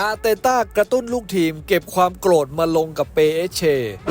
อาร์เตต้ากระตุ้นลูกทีม เก็บความโกรธมาลงกับเปเอเช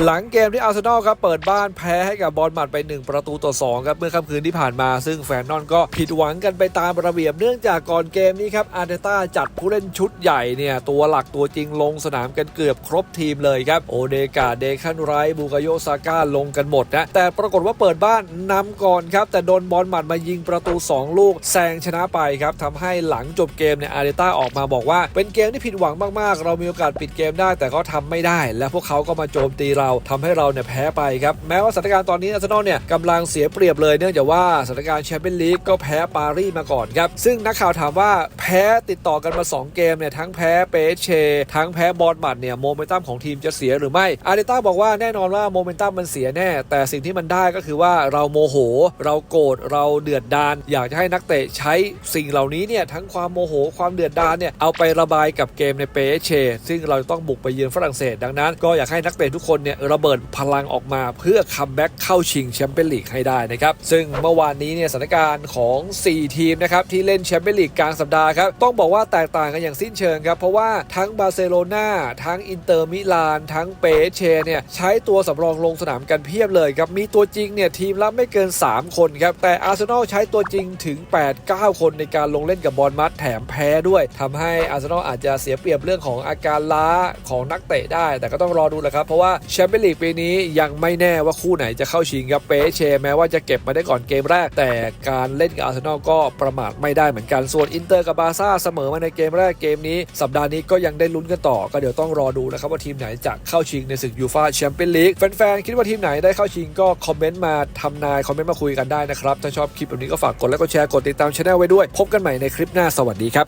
หลังเกมที่อาร์เซนอลครับเปิดบ้านแพ้ให้กับบอลหมัดไป 1 ประตูต่อ2ครับเมื่อค่ำคืนที่ผ่านมา ซึ่งแฟนนอนก็ผิดหวังกันไปตามระเบียบเนื่องจากก่อนเกมนี้ครับอาร์เตต้าจัดผู้เล่นชุดใหญ่เนี่ยตัวหลักตัวจริงลงสนามกันเกือบครบทีมเลยครับโอเดกาเดคันไรบูกาโยซาก้าลงกันหมดนะแต่ปรากฏว่าเปิดบ้านนำก่อนครับแต่โดนบอลหมัดมายิงประตู 2 ลูกแซงชนะไปครับทำให้หลังจบเกมเนี่ยอาร์เตต้าออกมาบอกว่าเป็นเกมที่ผิดหวังมากๆ เรามีโอกาสปิดเกมได้แต่ก็ทำไม่ได้ และพวกเขาก็มาโจมตีเราทำให้เราเนี่ยแพ้ไปครับ แม้ว่าสถานการณ์ตอนนี้อาร์เซนอลเนี่ยกำลังเสียเปรียบเลยเนื่องจากว่าสถานการณ์แชมเปี้ยนลีกก็แพ้ปารีสมาก่อนครับ ซึ่งนักข่าวถามว่าแพ้ติดต่อกันมา 2 เกมเนี่ยทั้งแพ้เปเช ทั้งแพ้บอลบัตเนี่ยโมเมนตัมของทีมจะเสียหรือไม่อาร์เตต้าบอกว่าแน่นอนว่าโมเมนตัมมันเสียแน่ แต่สิ่งที่มันได้ก็คือว่าเราโมโห เราโกรธเราเดือดดาน อยากจะให้นักเตะใช้สิ่งเหล่านี้เนี่ยทั้งความโมโหความเดือดดานเนี่ยเอาไประบายกับเกมในเปเช ซึ่งเราจะต้องบุกไปเยือนฝรั่งเศส ดังนั้น ก็อยากให้นักเตะทุกคนเนี่ยระเบิดพลังออกมา เพื่อคัมแบ็กเข้าชิงแชมเปี้ยนลีกให้ได้นะครับ ซึ่งเมื่อวานนี้เนี่ยสถานการณ์ของ 4 ทีมนะครับที่เล่นแชมเปี้ยนลีกกลางสัปดาห์ครับต้องบอกว่าแตกต่างกันอย่างสิ้นเชิงครับเพราะว่าทั้งบาร์เซโลนาทั้งอินเตอร์มิลานทั้งเปเชเนี่ยใช้ตัวสำรองลงสนามกันเพียบเลยครับมีตัวจริงเนี่ยทีมละไม่เกิน 3 คนครับแต่อาร์เซนอลใช้ตัวจริงถึง 8-9 คนในการลงเล่นกับบอลมัดแถมแพ้ด้วยทำให้อาร์เซนอลอาจจะเสียเปรียบเรื่องของอาการล้าของนักเตะได้ แต่ก็ต้องรอดูแหละครับ เพราะว่าแชมเปี้ยนลีกปีนี้ยังไม่แน่ว่าคู่ไหนจะเข้าชิงครับเปเช แม้ว่าจะเก็บมาได้ก่อนเกมแรก แต่การเล่นกับอาร์เซนอลก็ประมาทไม่ได้เหมือนกันส่วนอินเตอร์กับบาซ่าเสมอมาในเกมแรกเกมนี้ สัปดาห์นี้ก็ยังได้ลุ้นกันต่อ ก็เดี๋ยวต้องรอดูนะครับว่าทีมไหนจะเข้าชิงในศึกยูฟาแชมเปี้ยนลีกแฟนๆคิดว่าทีมไหนได้เข้าชิงก็คอมเมนต์มาทำนายคอมเมนต์มาคุยกันได้นะครับถ้าชอบคลิปแบบนี้ก็ฝากกดไลค์กดแชร์กดติดตามช anel ไว้ด้วย พบกันใหม่ในคลิปหน้าสวัสดีครับ